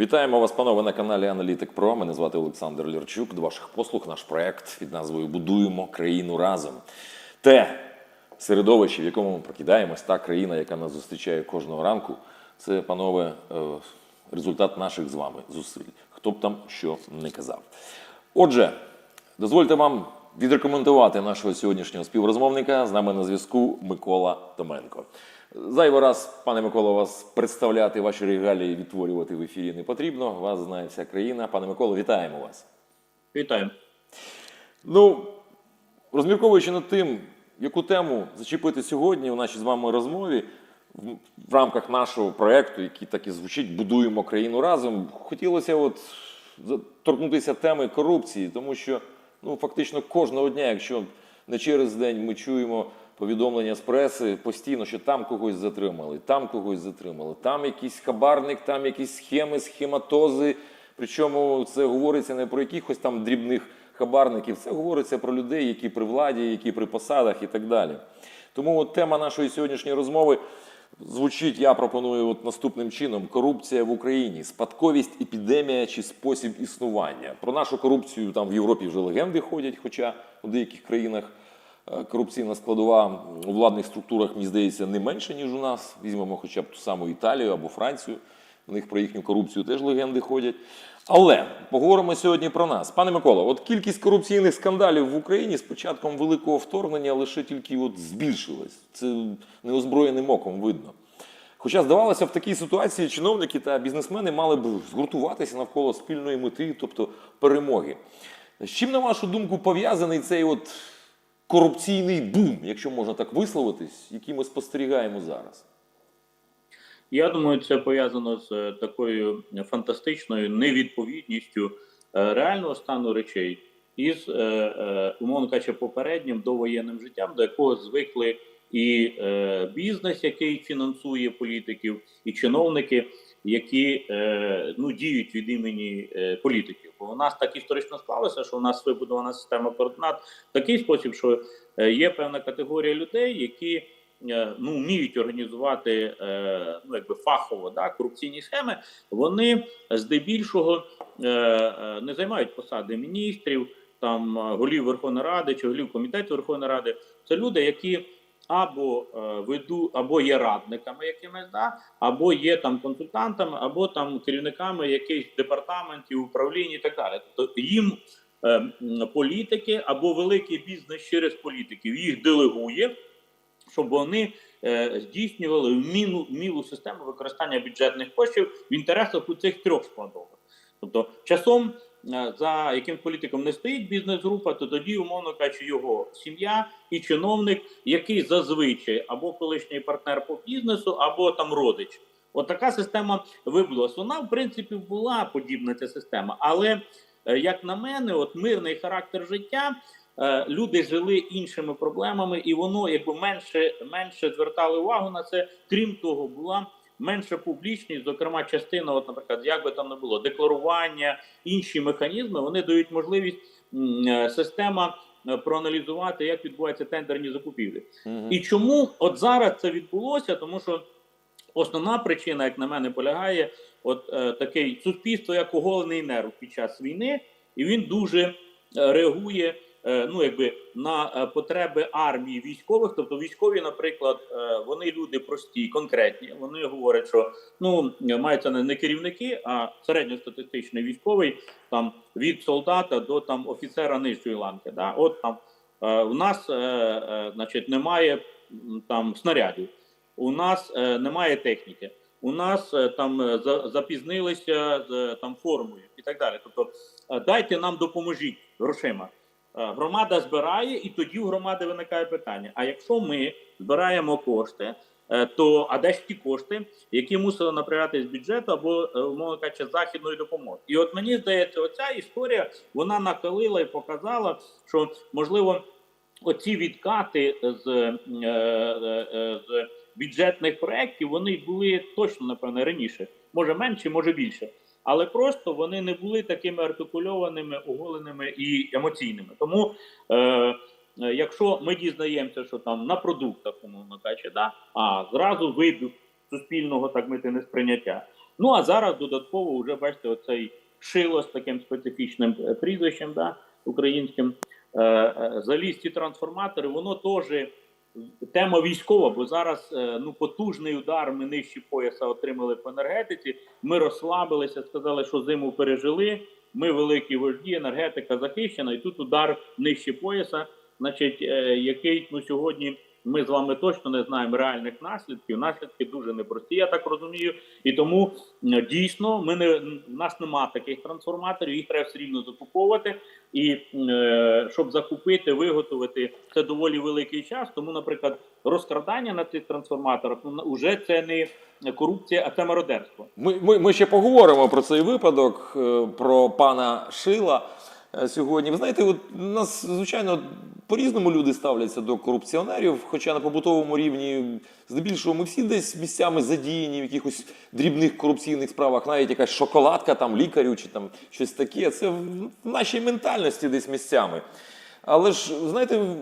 Вітаємо вас, панове, на каналі Аналітик Про. Мене звати Олександр Лірчук. До ваших послуг наш проект під назвою Будуємо країну разом. Те середовище, в якому ми прокидаємось, та країна, яка нас зустрічає кожного ранку, це, панове, е, результат наших з вами зусиль. Хто б там що не казав. Отже, дозвольте вам відрекомендувати нашого сьогоднішнього співрозмовника. З нами на зв'язку Микола Томенко. Зайвий раз, пане Миколо, вас представляти, ваші регалії відтворювати в ефірі не потрібно. Вас знає вся країна. Пане Миколо, вітаємо вас. Вітаю. Ну, розмірковуючи над тим, яку тему зачепити сьогодні у нашій з вами розмові в, рамках нашого проекту, який так і звучить Будуємо країну разом, хотілося от торкнутися теми корупції, тому що ну, фактично кожного дня, якщо не через день ми чуємо повідомлення з преси постійно, що там когось затримали, там когось затримали, там якийсь хабарник, там якісь схеми, схематози. Причому це говориться не про якихось там дрібних хабарників, це говориться про людей, які при владі, які при посадах і так далі. Тому от тема нашої сьогоднішньої розмови звучить, я пропоную от наступним чином: корупція в Україні, спадковість, епідемія чи спосіб існування. Про нашу корупцію там в Європі вже легенди ходять, хоча у деяких країнах корупційна складова у владних структурах, мені здається, не менше, ніж у нас. Візьмемо хоча б ту саму Італію або Францію. У них про їхню корупцію теж легенди ходять. Але поговоримо сьогодні про нас. Пане Микола, от кількість корупційних скандалів в Україні з початком великого вторгнення лише тільки от збільшилась. Це неозброєним оком видно. Хоча, здавалося, в такій ситуації чиновники та бізнесмени мали б згуртуватися навколо спільної мети, тобто перемоги. З чим, на вашу думку, пов'язаний цей от корупційний бум, якщо можна так висловитись, який ми спостерігаємо зараз? Я думаю, це пов'язано з е, такою фантастичною невідповідністю е, реального стану речей із, е, умовно кажучи, попереднім довоєнним життям, до якого звикли і бізнес, який фінансує політиків, і чиновники, які е, ну, діють від імені е, політиків. Бо у нас так історично склалося, що у нас вибудована система координат в такий спосіб, що е, є певна категорія людей, які ну вміють організувати ну якби фахово да корупційні схеми. Вони здебільшого не займають посади міністрів, там голів Верховної Ради чи голів комітету Верховної Ради. Це люди, які або е, веду, або є радниками якимись, да, або є там консультантами, або там керівниками якихось департаментів, управлінь і так далі. Тобто їм е, політики або великий бізнес через політиків їх делегує, щоб вони е, здійснювали вмілу, вмілу систему використання бюджетних коштів в інтересах у цих трьох складових. Тобто, часом за яким політиком не стоїть бізнес-група, то тоді, умовно кажучи, його сім'я і чиновник, який зазвичай або колишній партнер по бізнесу, або там родич. От така система вибудувалась. Вона, в принципі, була подібна ця система, але е, як на мене, от мирний характер життя. е, Люди жили іншими проблемами, і воно якби менше менше звертали увагу на це. Крім того, була менша публічність, зокрема, частина, от, наприклад, як би там не було, декларування, інші механізми, вони дають можливість е, система е, проаналізувати, як відбуваються тендерні закупівлі. Мгм. І чому от зараз це відбулося? Тому що основна причина, як на мене, полягає, от е, такий суспільство, як оголений нерв під час війни, і він дуже е, реагує. Е, Ну, якби на е, потреби армії військових, тобто військові, наприклад, е, вони люди прості, конкретні. Вони говорять, що ну мається не керівники, а середньостатистичний військовий, там від солдата до там офіцера нижчої ланки. Да? От там у нас, значить, немає там снарядів, у нас немає техніки, у нас там за, запізнилися там формою і так далі. Тобто, дайте нам допоможіть грошима. Е, Громада збирає, і тоді у громади виникає питання: а якщо ми збираємо кошти, е, то а де ж ті кошти, які мусили направляти з бюджету або е, умовно кажучи, західної допомоги? І от мені здається, оця історія вона накалила і показала, що можливо оці відкати з, з бюджетних проєктів вони були точно напевне раніше, може менше, може більше. Але просто вони не були такими артикульованими, оголеними і емоційними. Тому, е, е, якщо ми дізнаємося, що там на продуктах, умовно кажучи, да, а зразу вибух суспільного так мити несприйняття. Ну а зараз додатково вже бачите, оцей шило з таким специфічним е, прізвищем, да, українським. Е, заліз ці трансформатори, воно теж тема військова, бо зараз е, ну потужний удар. Ми нижчі пояса отримали по енергетиці. Ми розслабилися, сказали, що зиму пережили. Ми великі вожді, енергетика захищена, і тут удар нижче пояса, значить, е, який ну сьогодні. Ми з вами точно не знаємо реальних наслідків. Наслідки дуже непрості, я так розумію. І тому дійсно ми не в нас немає таких трансформаторів, їх треба все рівно закуповувати. І е, щоб закупити, виготовити це доволі великий час. Тому, наприклад, розкрадання на цих трансформаторах ну вже це не корупція, а це мародерство. Ми, ми, ми ще поговоримо про цей випадок, е, про пана Шила сьогодні. Ви знаєте, от нас, звичайно, по-різному люди ставляться до корупціонерів, хоча на побутовому рівні, здебільшого, ми всі десь місцями задіяні в якихось дрібних корупційних справах, навіть якась шоколадка там лікарю чи там щось таке. Це в нашій ментальності десь місцями. Але ж, знаєте,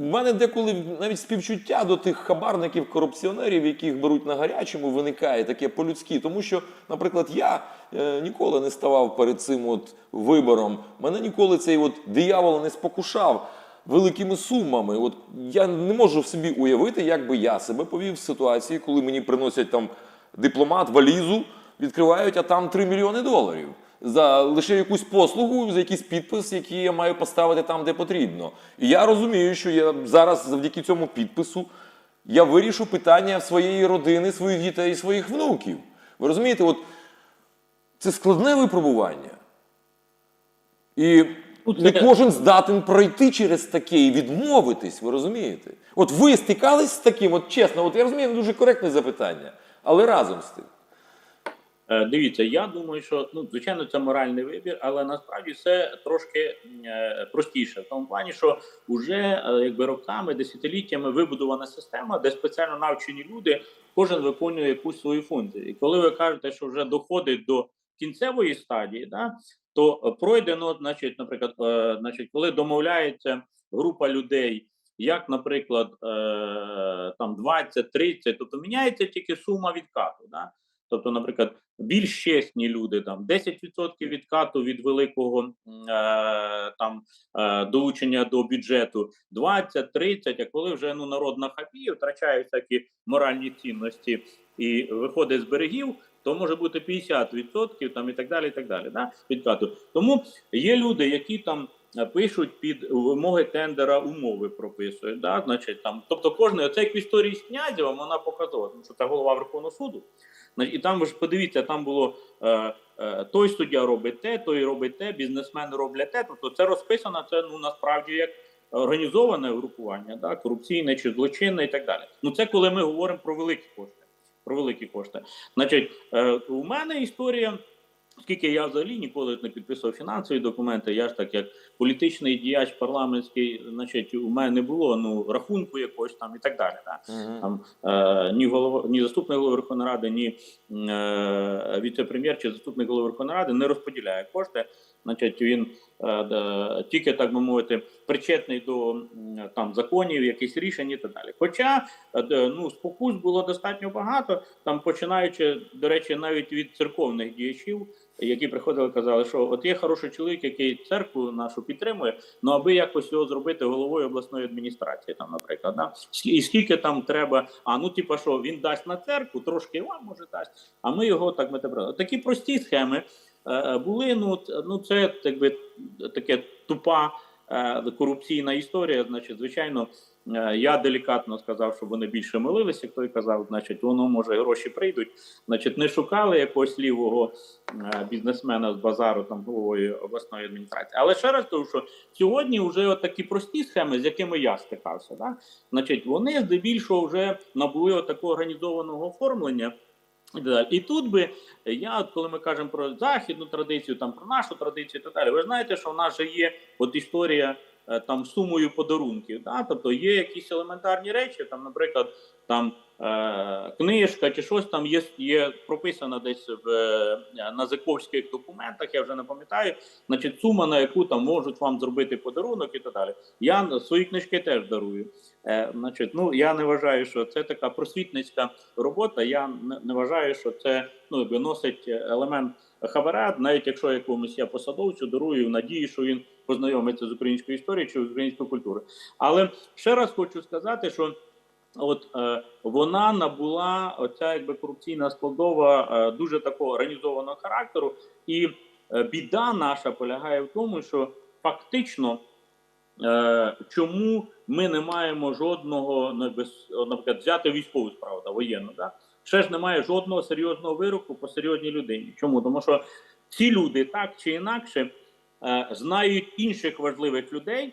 в мене деколи навіть співчуття до тих хабарників, корупціонерів, яких беруть на гарячому, виникає таке по-людськи. Тому що, наприклад, я е, ніколи не ставав перед цим от вибором. Мене ніколи цей от диявол не спокушав великими сумами. От я не можу собі уявити, як би я себе повів в ситуації, коли мені приносять там дипломат, валізу, відкривають, а там 3 мільйони доларів. За лише якусь послугу, за якийсь підпис, який я маю поставити там, де потрібно. І я розумію, що я зараз завдяки цьому підпису я вирішу питання своєї родини, своїх дітей, своїх внуків. Ви розумієте, от це складне випробування. І не кожен здатен пройти через таке і відмовитись, ви розумієте? От ви стикались з таким, от чесно, от я розумію, дуже коректне запитання, але разом з тим. Е, Дивіться, я думаю, що ну звичайно це моральний вибір, але насправді все трошки е, простіше в тому плані, що вже е, якби роками, десятиліттями вибудована система, де спеціально навчені люди, кожен виконує якусь свою функцію. І коли ви кажете, що вже доходить до кінцевої стадії, да, то пройдено, значить, наприклад, значить, коли домовляється група людей. Як, наприклад, там 20-30, тобто міняється тільки сума відкату. Да? Тобто, наприклад, більш чесні люди, там 10% відкату від великого е, там е, долучення до бюджету, 20-30, а коли вже ну народ на хабі, втрачає всякі моральні цінності і виходить з берегів, то може бути 50% там і так далі. і так далі, да, відкату. Тому є люди, які там. е, Пишуть під вимоги тендера умови прописують, да, значить там, тобто кожне оце як в історії з князєвим, вона показова, тому що це голова Верховного суду. І там ви ж подивіться, там було е, е, той суддя робить те, той робить те, бізнесмени роблять те. Тобто це розписано, це ну насправді як організоване групування, да, корупційне чи злочинне і так далі. Ну це коли ми говоримо про великі кошти. Про великі кошти. Значить, е, у мене історія. Оскільки я взагалі ніколи не підписував фінансові документи, я ж так як політичний діяч парламентський, значить, у мене не було ну рахунку якогось там і так далі. Да? Там е, ні голова, ні заступник голови Верховної Ради, ні е, віце-прем'єр чи заступник голови Верховної Ради не розподіляє кошти. Значить, він е, де, тільки так би мовити причетний до м, там законів, якихось рішень і так далі. Хоча е, ну спокус було достатньо багато, там починаючи до речі, навіть від церковних діячів. Які приходили, казали, що от є хороший чоловік, який церкву нашу підтримує, ну аби якось його зробити головою обласної адміністрації, там, наприклад, да? І скільки там треба, а ну типа що він дасть на церкву, трошки вам може дасть, а ми його так ми тебе. Такі прості схеми е, були. Ну, ну це якби таке тупа е, корупційна історія. Значить, звичайно, я делікатно сказав, щоб вони більше молилися. Хто й казав, значить, воно може гроші прийдуть. Значить, не шукали якогось лівого е, бізнесмена з базару там головою обласної адміністрації. Але ще раз кажу, що сьогодні вже такі прості схеми, з якими я стикався, да? значить, вони здебільшого вже набули от такого організованого оформлення. І тут би я, коли ми кажемо про західну традицію, там про нашу традицію і так далі, ви знаєте, що в нас же є от історія е, там сумою подарунків. Да? Тобто є якісь елементарні речі, там, наприклад, там е, книжка чи щось там є, є прописано десь в е, на зиковських документах, я вже не пам'ятаю, значить, сума, на яку там можуть вам зробити подарунок і так далі. Я свої книжки теж дарую. Е, значить, ну я не вважаю, що це така просвітницька робота. Я не, не вважаю, що це ну якби носить елемент хабара, навіть якщо якомусь я посадовцю дарую в надії, що він познайомиться з українською історією чи з українською культурою. Але ще раз хочу сказати, що от е, вона набула оця якби корупційна складова е, дуже такого організованого характеру, і е, біда наша полягає в тому, що фактично. Е, чому ми не маємо жодного ну, наприклад, взяти військову справу та воєнну, да? ще ж немає жодного серйозного вироку по серйозній людині. Чому? Тому що ці люди так чи інакше знають інших важливих людей,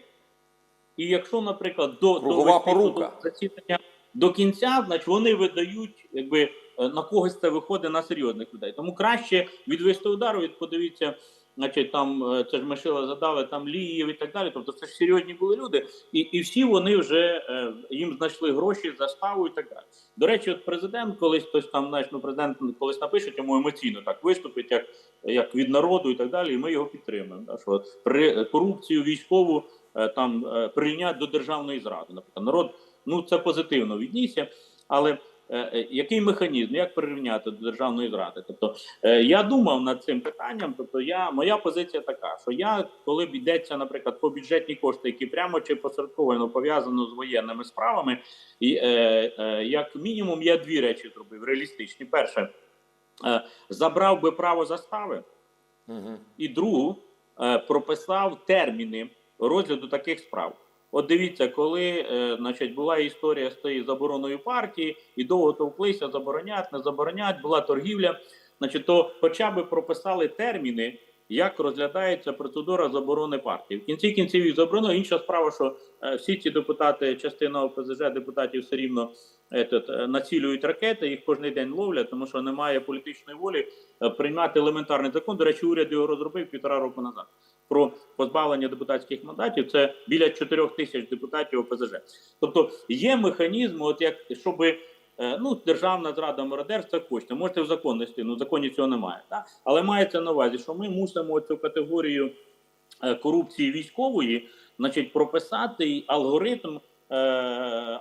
і якщо, наприклад, до, довести порука. засідання до кінця, значить вони видають, якби е, на когось це виходить на серйозних людей. Тому краще відвести удару, від подивіться. Значить, там е, це ж Мишила задали, там Ліїв і так далі. Тобто це ж серйозні були люди, і, і всі вони вже е, їм знайшли гроші, заставу і так далі. До речі, от президент колись хтось там, знаєш, ну президент колись напише, йому емоційно так виступить, як, як від народу і так далі. І ми його підтримуємо. Да, що при корупцію військову е, там е, прирівняти до державної зради. Наприклад, народ ну це позитивно віднісся, але. Е, е, Який механізм, як прирівняти до державної зради? Тобто е, я думав над цим питанням. Тобто, я моя позиція така, що я, коли б йдеться, наприклад, по бюджетні кошти, які прямо чи посередковано пов'язано з воєнними справами, і е, е, як мінімум я дві речі зробив реалістичні. Перше, е, забрав би право застави, Угу. і другу е, прописав терміни розгляду таких справ. От дивіться, коли е, значить, була історія з тією забороною партії, і довго товклися, заборонять, не заборонять, була торгівля. Значить, то хоча б прописали терміни, як розглядається процедура заборони партії. В кінці кінців їх заборонили. Інша справа, що е, всі ці депутати, частина ОПЗЖ депутатів все рівно етот, е, націлюють ракети, їх кожен день ловлять, тому що немає політичної волі е, приймати елементарний закон. До речі, уряд його розробив півтора року назад. Про позбавлення депутатських мандатів це біля 4 тисяч депутатів ОПЗЖ. Тобто є механізм, от як щоб ну державна зрада мародерства кошти. Можете в закон нести, ну в законі цього немає. Так? Але мається на увазі, що ми мусимо цю категорію е, корупції військової, значить, прописати алгоритм. Е,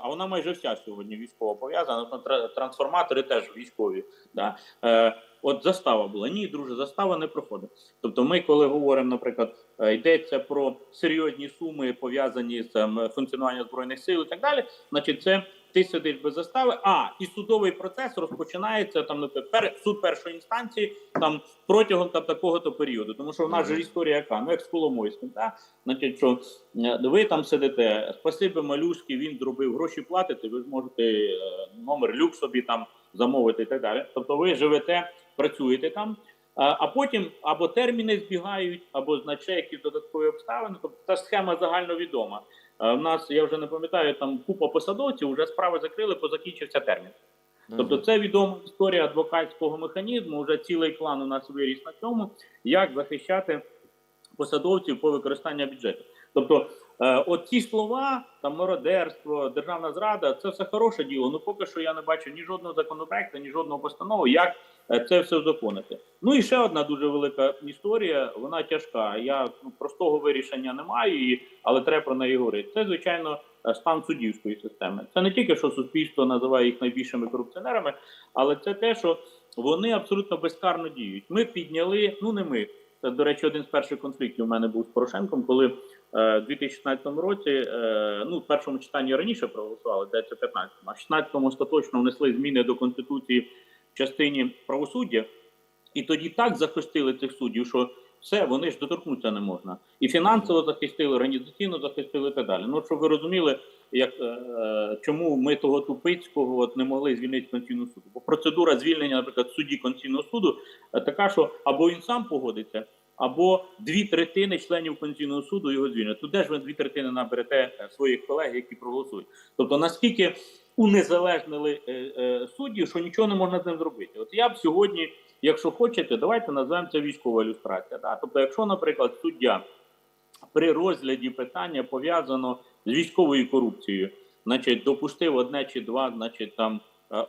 А вона майже вся сьогодні військово пов'язана. Тра- Трансформатори теж військові. Да? Е, От застава була. Ні, друже, застава не проходить. Тобто, ми, коли говоримо, наприклад, е, йдеться про серйозні суми пов'язані з там, функціонуванням збройних сил і так далі. Значить, це ти сидиш без застави. А і судовий процес розпочинається там наприклад, пер, суд першої інстанції там протягом там такого то періоду. Тому що в нас же історія яка, ну як з Коломойським, так? Значить, що е, ви там сидите, спасибі малюшки, він зробив гроші платите. Ви ж можете е, номер люк собі там замовити і так далі. Тобто, ви живете, працюєте там. А а потім або терміни збігають, або значає якісь додаткові обставини. Тобто та схема загальновідома. Е, В нас я вже не пам'ятаю, там купа посадовців вже справи закрили, позакінчився термін. Тобто, це відома історія адвокатського механізму. Вже цілий клан у нас виріс на цьому, як захищати посадовців по використанню бюджету. Тобто, от ці слова, там мародерство, державна зрада, це все хороше діло. Ну поки що я не бачу ні жодного законопроекту, ні жодного постанови, як е, це все узаконити. Ну і ще одна дуже велика історія. Вона тяжка. Я ну, простого вирішення не маю, її, але треба про неї говорити. Це звичайно е, стан суддівської системи. Це не тільки що суспільство називає їх найбільшими корупціонерами, але це те, що вони абсолютно безкарно діють. Ми підняли, ну не ми. Це, до речі, один з перших конфліктів у мене був з Порошенком, коли е, в 2016 році, е, ну, в першому читанні раніше проголосували, здається, 15 а в 16-му остаточно внесли зміни до Конституції в частині правосуддя, і тоді так захистили цих суддів, що все, вони ж доторкнутися не можна. І фінансово захистили, організаційно захистили і так далі. Ну, щоб ви розуміли, як, е, е, чому ми того Тупицького от, не могли звільнити Конституційного суду. Бо процедура звільнення, наприклад, судді Конституційного суду е, така, що або він сам погодиться, або дві третини членів Конституційного суду його звільнять. Де ж ви дві третини наберете е, своїх колег, які проголосують. Тобто наскільки унезалежнили е, е, суддів, що нічого не можна з ним зробити. От я б сьогодні, якщо хочете, давайте назвемо це військова ілюстрація. Да? Тобто, якщо, наприклад, суддя при розгляді питання пов'язано з військовою корупцією, значить, допустив одне чи два, значить, там,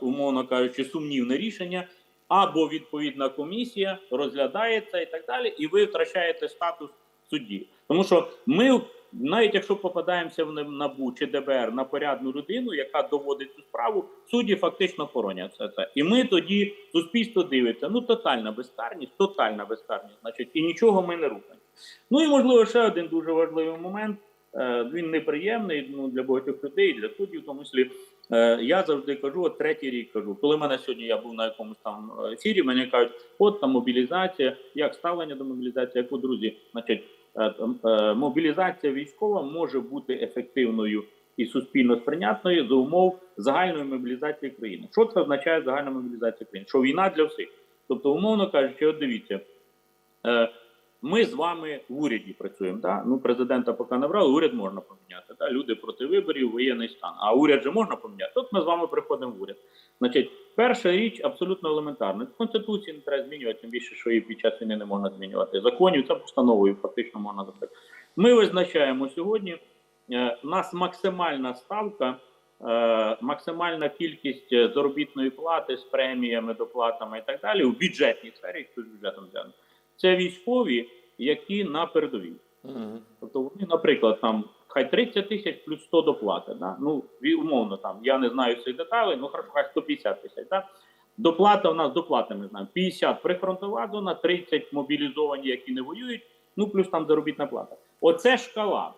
умовно кажучи, сумнівне рішення, або відповідна комісія розглядається і так далі, і ви втрачаєте статус судді. Тому що ми, навіть якщо попадаємося в НАБУ чи ДБР на порядну людину, яка доводить цю справу, судді фактично хоронять це. це. І ми тоді суспільство дивиться. Ну тотальна безкарність, тотальна безкарність, значить, і нічого ми не рухаємо. Ну і можливо ще один дуже важливий момент. Е, Він неприємний ну, для багатьох людей, для суддів, в тому числі. Е, Я завжди кажу, от третій рік кажу, коли мене сьогодні я був на якомусь там ефірі, мені кажуть, от там мобілізація, як ставлення до мобілізації, як у друзі, значить, е, е, мобілізація військова може бути ефективною і суспільно сприйнятною за умов загальної мобілізації країни. Що це означає загальна мобілізація країни? Що війна для всіх. Тобто, умовно кажучи, от дивіться, ми з вами в уряді працюємо. Да? Ну, президента поки не брали, уряд можна поміняти. Да? Люди проти виборів, воєнний стан. А уряд же можна поміняти. От ми з вами приходимо в уряд. Значить, перша річ абсолютно елементарна. Конституції не треба змінювати, тим більше, що її під час війни не можна змінювати. Законів це постановою фактично можна зробити. Ми визначаємо сьогодні. е, У нас максимальна ставка, е, максимальна кількість е, заробітної плати з преміями, доплатами і так далі у бюджетній сфері, якщо з бюджетом взяти. Це військові, які на передовій. Мгм. Тобто вони, наприклад, там хай 30 тисяч плюс 100 доплати. Да? Ну, умовно, там я не знаю цих деталей, ну хорошо, хай 150 тисяч. Да? Доплата у нас доплата, ми знаємо. 50 прифронтова зона, 30 мобілізовані, які не воюють, ну плюс там заробітна плата. Оце шкала.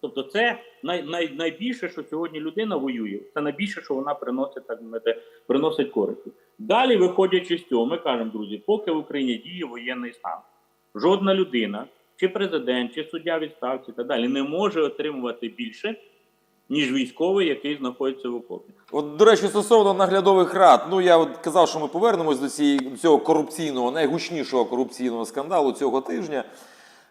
Тобто, це най, най, найбільше, що сьогодні людина воює, це найбільше, що вона приносить, так мовити, приносить користі. Далі, виходячи з цього, ми кажемо, друзі, поки в Україні діє воєнний стан, жодна людина, чи президент, чи суддя відставці і так далі, не може отримувати більше, ніж військовий, який знаходиться в окопі. От, до речі, стосовно наглядових рад, ну я от казав, що ми повернемось до цієї цього корупційного, найгучнішого корупційного скандалу цього тижня.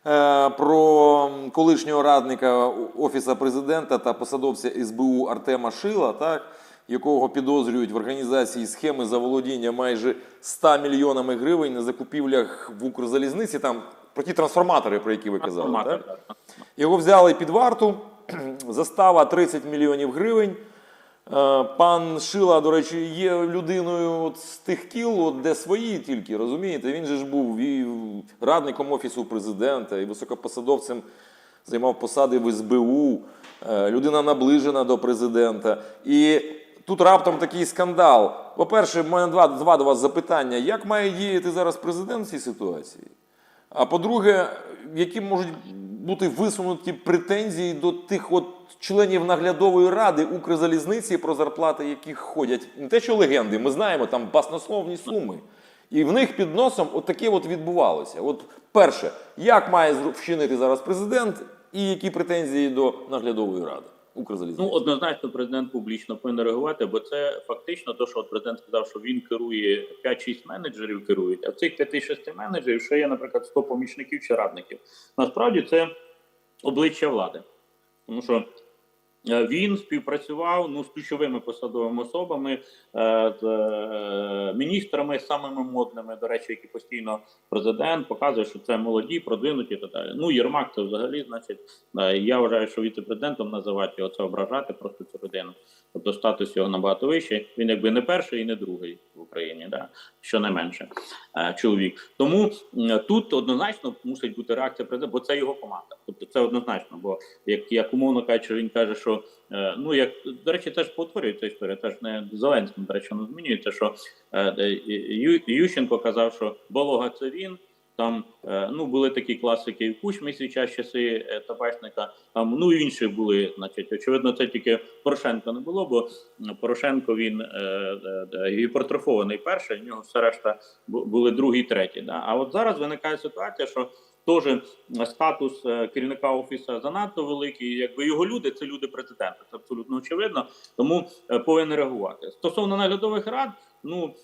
Е, про колишнього радника Офіса президента та посадовця СБУ Артема Шила, так, якого підозрюють в організації схеми заволодіння майже 100 мільйонами гривень на закупівлях в Укрзалізниці, там про ті трансформатори, про які ви казали. Так. Його взяли під варту, застава 30 мільйонів гривень. Е, Пан Шила, до речі, є людиною з тих кіл, де свої тільки, розумієте? Він же ж був і радником Офісу президента, і високопосадовцем займав посади в СБУ, е, людина наближена до президента. І тут раптом такий скандал. По-перше, в мене два, два до вас запитання: як має діяти зараз президент в цій ситуації? А по-друге, які можуть бути висунуті претензії до тих от членів наглядової ради Укрзалізниці, про зарплати яких ходять не те, що легенди, ми знаємо там баснословні суми. І в них під носом от таке от відбувалося. От перше, як має вчинити зараз президент, і які претензії до наглядової ради Укрзалізниці? Ну, однозначно, президент публічно повинен реагувати, бо це фактично те, що от президент сказав, що він керує 5-6 менеджерів керують, а в цих 5-6 менеджерів ще є, наприклад, 100 помічників чи радників. Насправді це обличчя влади. Тому що е, він співпрацював ну, з ключовими посадовими особами, міністрами самими модними, до речі, які постійно президент показує, що це молоді, продвинуті і так далі. Ну, Єрмак це взагалі, значить, е, я вважаю, що віце-президентом називати його це ображати просто цю людину. Тобто статус його набагато вищий. Він якби не перший і не другий в Україні, да? що не менше е, чоловік. Тому тут однозначно мусить бути реакція президента, бо це його команда. Тобто це однозначно. Бо як, як умовно кажучи, він каже, що е, ну як до речі, це ж повторюється історія. Це ж не Зеленським, до речі, не змінюється. Що е, е, Ющенко казав, що Болога це він. Там е, ну були такі класики в Кучмі свій час часи е, табачника. Там ну інші були. Значить, очевидно, це тільки Порошенко не було, бо Порошенко він е, е, е, гіпертрофований перший. В нього все решта були другий, третій. Да? А от зараз виникає ситуація, що теж е, статус е, керівника офісу занадто великий. Якби його люди це люди президента. Це абсолютно очевидно. Тому е, повинен реагувати. Стосовно наглядових рад, ну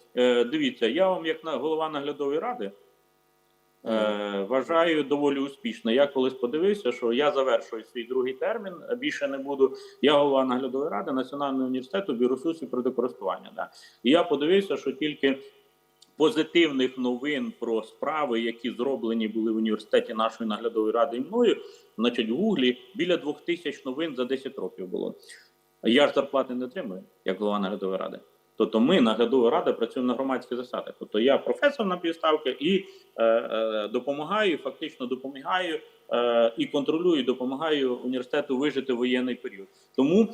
дивіться, я вам як голова наглядової ради. Вважаю доволі успішно. Я колись подивився, що я завершую свій другий термін. Більше не буду. Я голова наглядової ради Національного університету біоресурсів природокористування. Да. І я подивився, що тільки позитивних новин про справи, які зроблені були в університеті нашої наглядової ради і мною, значить, в Гуглі біля двох тисяч новин за 10 років було. Я ж зарплати не отримую, як голова наглядової ради. Тобто ми, наглядова рада, працюємо на громадських засадах. Тобто я професор на півставки і е, е, допомагаю, фактично допомагаю і контролюю, допомагаю університету вижити воєнний період. Тому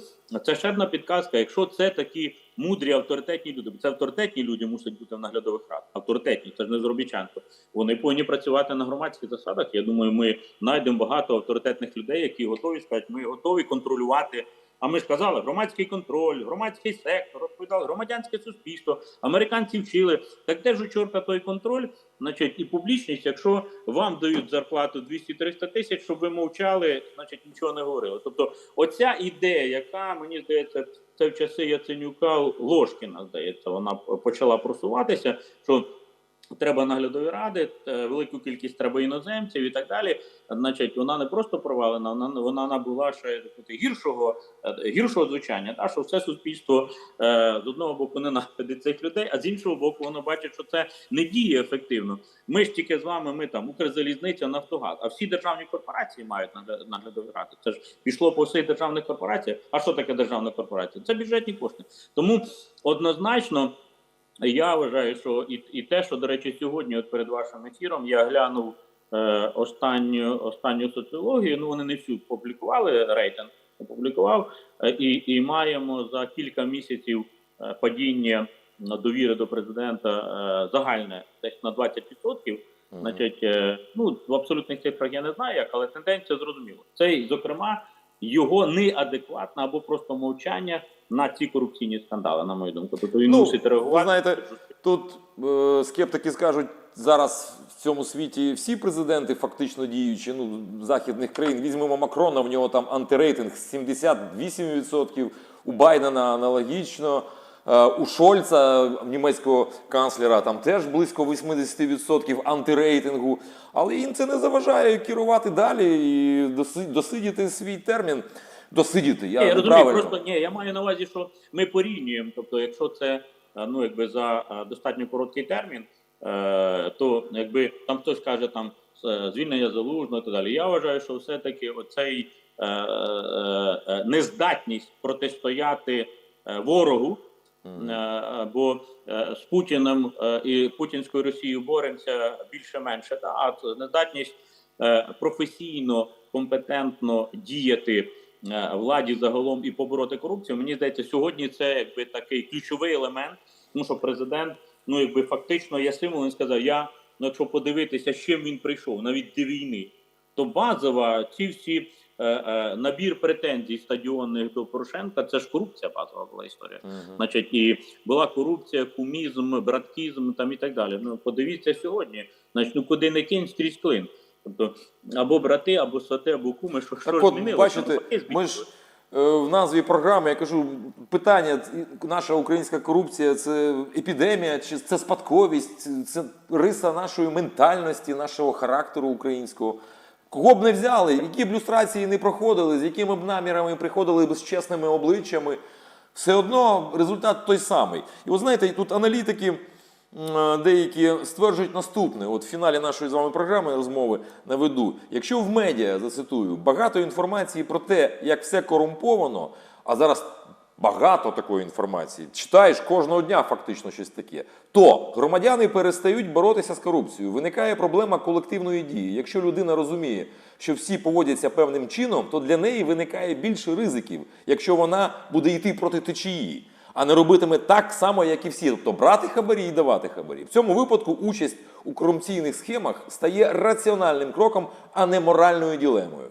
це ще одна підказка. Якщо це такі мудрі авторитетні люди, бо це авторитетні люди мусять бути в наглядових рад. Авторитетні, це ж не Зробіченко. Вони повинні працювати на громадських засадах. Я думаю, ми знайдемо багато авторитетних людей, які готові сказати, ми готові контролювати. А ми ж казали, громадський контроль, громадський сектор, розповідали, громадянське суспільство. Американці вчили. Так де ж у чорта той контроль? Значить, і публічність, якщо вам дають зарплату 200-300 тисяч, щоб ви мовчали, значить нічого не говорили. Тобто, оця ідея, яка мені здається, це в часи Яценюка Ложкіна, здається, вона почала просуватися. що Треба наглядові ради, е, велику кількість треба іноземців і так далі. Значить, вона не просто провалена, вона вона набула ще такого гіршого е, гіршого звучання. Та що все суспільство е, з одного боку ненавидить цих людей, а з іншого боку, воно бачить, що це не діє ефективно. Ми ж тільки з вами, ми там Укрзалізниця, Нафтогаз, а всі державні корпорації мають нагля- наглядові ради. Це ж пішло по всіх державних корпораціях. А що таке державна корпорація? Це бюджетні кошти. Тому однозначно. Я вважаю, що і, і те, що до речі, сьогодні, от перед вашим ефіром, я глянув е, останню останню соціологію. Ну вони не всю публікували рейтинг, опублікував, е, і, і маємо за кілька місяців е, падіння на довіри до президента е, загальне десь на 20%. Мгм. Значить, е, ну в абсолютних цифрах я не знаю, як, але тенденція зрозуміла. Це, зокрема, його неадекватне або просто мовчання на ці корупційні скандали, на мою думку. Тобто він Ну, мусить реагувати. ви знаєте, Тут е, скептики скажуть, зараз в цьому світі всі президенти фактично діючі, ну, західних країн. Візьмемо Макрона, в нього там антирейтинг 78%, у Байдена аналогічно. е, У Шольца, німецького канцлера, там теж близько 80% антирейтингу. Але їм це не заважає керувати далі і досидіти свій термін. Досидіти, я, я розумію, просто ні, я маю на увазі, що ми порівнюємо. Тобто, якщо це е, ну якби за е, достатньо короткий термін, е, то якби там хтось каже там звільнення залужного і так далі. Я вважаю, що все-таки оцей нездатність протистояти ворогу. Е, Бо з Путіним і путінською Росією боремося більше-менше. А нездатність професійно, компетентно діяти владі загалом і побороти корупцію. Мені здається, сьогодні це якби такий ключовий елемент. Тому що президент, ну якби фактично є символом, він сказав: я ну, якщо подивитися, з чим він прийшов навіть до війни, то базова ці всі. е, е, Набір претензій стадіонних до Порошенка це ж корупція базова була історія. Мгм. Значить, і була корупція, кумізм, браткізм там і так далі. Ну подивіться сьогодні. Значить, ну куди не кинь скрізь клин. Тобто або брати, або свати, або куми, що, що Так ж от, змінилося? бачите, ми ж е, в назві програми я кажу, питання: наша українська корупція це епідемія, чи це спадковість, це риса нашої ментальності, нашого характеру українського. Кого б не взяли, які б люстрації не проходили, з якими б намірами приходили б з чесними обличчями, все одно результат той самий. І ви знаєте, тут аналітики деякі стверджують наступне: от в фіналі нашої з вами програми розмови наведу. Якщо в медіа зацитую багато інформації про те, як все корумповано, а зараз багато такої інформації, читаєш кожного дня фактично щось таке, то громадяни перестають боротися з корупцією. Виникає проблема колективної дії. Якщо людина розуміє, що всі поводяться певним чином, то для неї виникає більше ризиків, якщо вона буде йти проти течії а не робитиме так само, як і всі, тобто брати хабарі і давати хабарі. В цьому випадку участь у корупційних схемах стає раціональним кроком, а не моральною ділемою.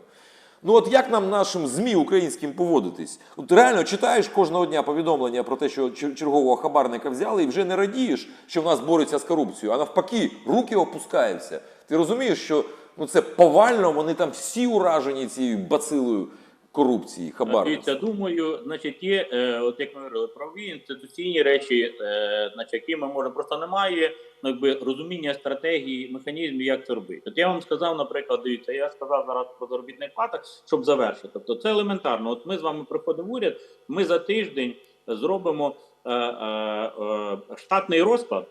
Ну от як нам нашим ЗМІ українським поводитись? От реально читаєш кожного дня повідомлення про те, що чергового хабарника взяли, і вже не радієш, що в нас борються з корупцією, а навпаки, руки опускаються. Ти розумієш, що ну це повально, вони там всі уражені цією бацилою корупції, хабарництва. Дивіться, думаю, значить, є, е, от як ми говорили, правові інституційні речі, е, значить, які ми можемо, просто немає ну, якби, розуміння стратегії, механізмів, як це робити. От я вам сказав, наприклад, дивіться, я сказав зараз про заробітних платах, щоб завершити. Тобто це елементарно. От ми з вами приходимо в уряд, ми за тиждень зробимо е, е, е, штатний розклад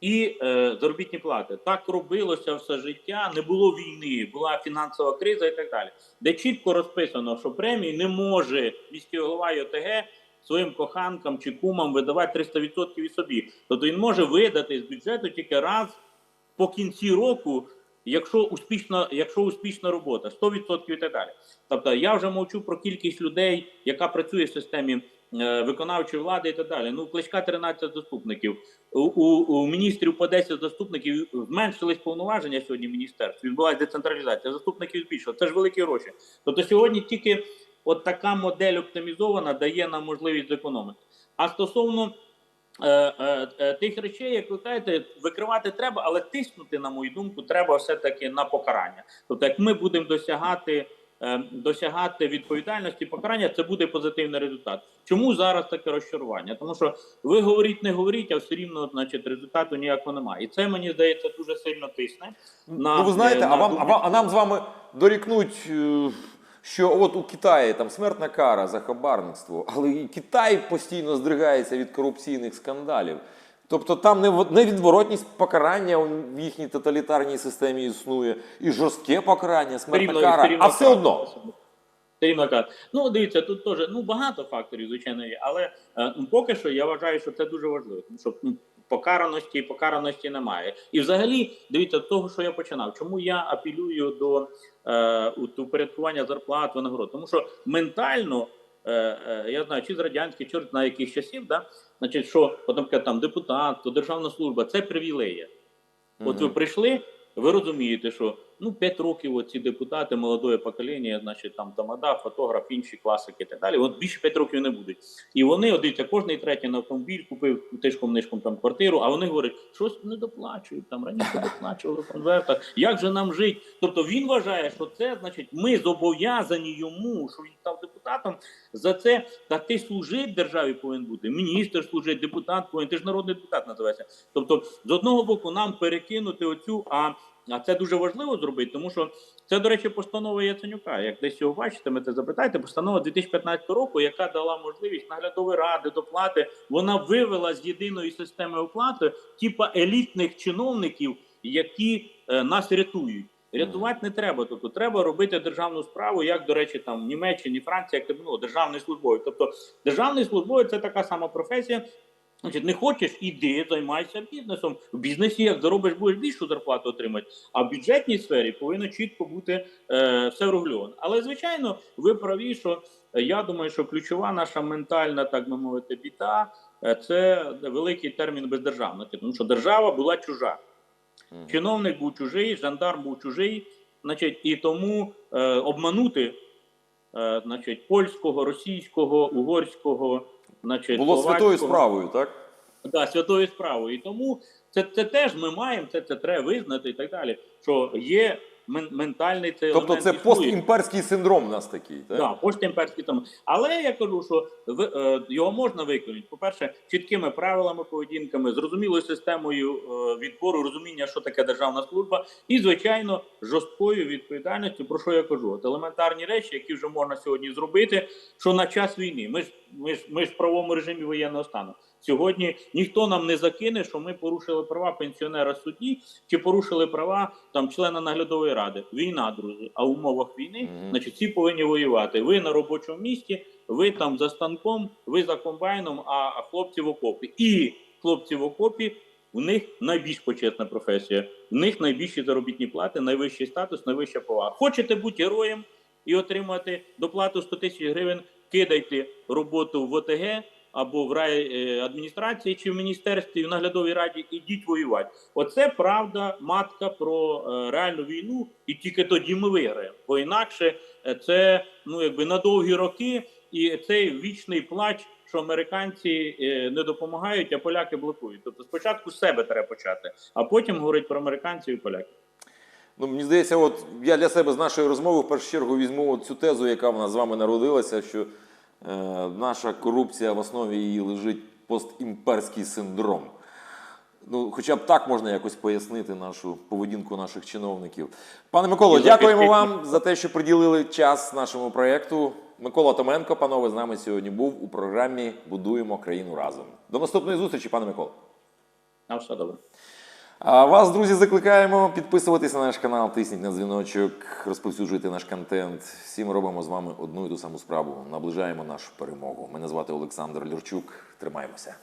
і е, заробітні плати. Так робилося все життя. Не було війни, була фінансова криза і так далі. Де чітко розписано, що премії не може міський голова і ОТГ своїм коханкам чи кумам видавати 300% і собі. Тобто він може видати з бюджету тільки раз по кінці року, якщо успішна, якщо успішна робота, 100% і так далі. Тобто я вже мовчу про кількість людей, яка працює в системі виконавчої влади і так далі. Ну, Кличка 13 заступників. У, у, у міністрів по 10 заступників зменшились повноваження сьогодні в міністерстві. Відбулася децентралізація. Заступників збільшило. Це ж великі гроші. Тобто сьогодні тільки от така модель оптимізована дає нам можливість зекономити. А стосовно е, е, е, тих речей, як ви кажете, викривати треба, але тиснути, на мою думку, треба все-таки на покарання. Тобто, як ми будемо досягати. Е, Досягати відповідальності покарання це буде позитивний результат. Чому зараз таке розчарування? Тому що ви говоріть, не говоріть, а все рівно, значить, результату ніякого немає. І це мені здається дуже сильно тисне. На, ну ви знаєте, е, а вам, а, вам, а нам з вами дорікнуть, е, що от у Китаї там смертна кара за хабарництво, але і Китай постійно здригається від корупційних скандалів. Тобто там нев- невідворотність покарання в їхній тоталітарній системі існує, і жорстке покарання, смертна кара, а все одно. Ну, дивіться, тут теж ну багато факторів, звичайно, є, але е, ну, поки що я вважаю, що це дуже важливо, тому що ну, покараності покараності немає. І взагалі, дивіться, того, що я починав, чому я апелюю до е, упорядкування зарплат, винагород, тому що ментально. Е, е, Я знаю, чи з радянських, чи на яких часів, да? значить, що потім там депутат, то державна служба це привілея. От ви прийшли, ви розумієте, що ну 5 років оці депутати, молодое покоління, значить там тамада, фотограф, інші класики і так далі. От більше 5 років не будуть. І вони, дивіться, кожний третій на автомобіль купив тишком нишком там квартиру, а вони говорять, щось не доплачують, там раніше доплачували в конвертах. Як же нам жити? Тобто він вважає, що це значить, ми зобов'язані йому, що він став депутатом. За це та ти служити державі повинен бути. Міністр служить, депутат повинен, ти ж народний депутат називається. Тобто, з одного боку, нам перекинути оцю, а, а це дуже важливо зробити, тому що це, до речі, постанова Яценюка. Як десь його бачите, ми це запитаєте, постанова 2015 року, яка дала можливість наглядової ради доплати, вона вивела з єдиної системи оплати типа елітних чиновників, які е, нас рятують. Рятувати не треба, тобто треба робити державну справу, як до речі, там в Німеччині, Франції, як це було, державний службовець. Тобто державний службовець це така сама професія. Значить, не хочеш, іди, займайся бізнесом. В бізнесі, як заробиш, будеш більшу зарплату отримати. А в бюджетній сфері повинно чітко бути е, все врегульовано. Але звичайно, ви праві, що е, я думаю, що ключова наша ментальна, так би мовити, біда е, це великий термін бездержавності, тому що держава була чужа. Чиновник був чужий, жандарм був чужий, значить, і тому е, обманути е, значить, польського, російського, угорського, значить, Було святою справою, справою, так? Да, святою справою. І тому це, це теж ми маємо, це, це треба визнати і так далі. Що є мен, ментальний цей Тобто це існує. постімперський синдром у нас такий, так? Да, постімперський там. Але я кажу, що ви, е, його можна виконати. По-перше, чіткими правилами поведінками, зрозумілою системою е, відбору, розуміння, що таке державна служба, і звичайно жорсткою відповідальністю. Про що я кажу? От елементарні речі, які вже можна сьогодні зробити, що на час війни. Ми ж ми ж ми ж в правовому режимі воєнного стану. Сьогодні ніхто нам не закине, що ми порушили права пенсіонера судді чи порушили права там члена наглядової ради. Війна, друзі. А в умовах війни, Мгм. значить, всі повинні воювати. Ви на робочому місці, ви там за станком, ви за комбайном, а а хлопці в окопі. І хлопці в окопі. У них найбільш почесна професія, в них найбільші заробітні плати, найвищий статус, найвища повага. Хочете бути героєм і отримати доплату 100 тисяч гривень, кидайте роботу в ОТГ або в райадміністрації чи в міністерстві, в наглядовій раді, ідіть воювати. Оце правда матка про е, реальну війну, і тільки тоді ми виграємо. Бо інакше е, це ну якби на довгі роки, і цей вічний плач, що американці е, не допомагають, а поляки блокують. Тобто спочатку себе треба почати, а потім говорити про американців і поляків. Ну, мені здається, от я для себе з нашої розмови в першу чергу візьму цю тезу, яка в нас з вами народилася, що е, наша корупція в основі її лежить постімперський синдром. Ну, хоча б так можна якось пояснити нашу поведінку наших чиновників. Пане Миколо, І дякуємо вам за те, що приділили час нашому проєкту. Микола Томенко, панове, з нами сьогодні був у програмі Будуємо країну разом. До наступної зустрічі, пане Миколо. На все добре. А вас, друзі, закликаємо підписуватися на наш канал, тисніть на дзвіночок, розповсюджуйте наш контент. Всі ми робимо з вами одну і ту саму справу. Наближаємо нашу перемогу. Мене звати Олександр Люрчук. Тримаємося.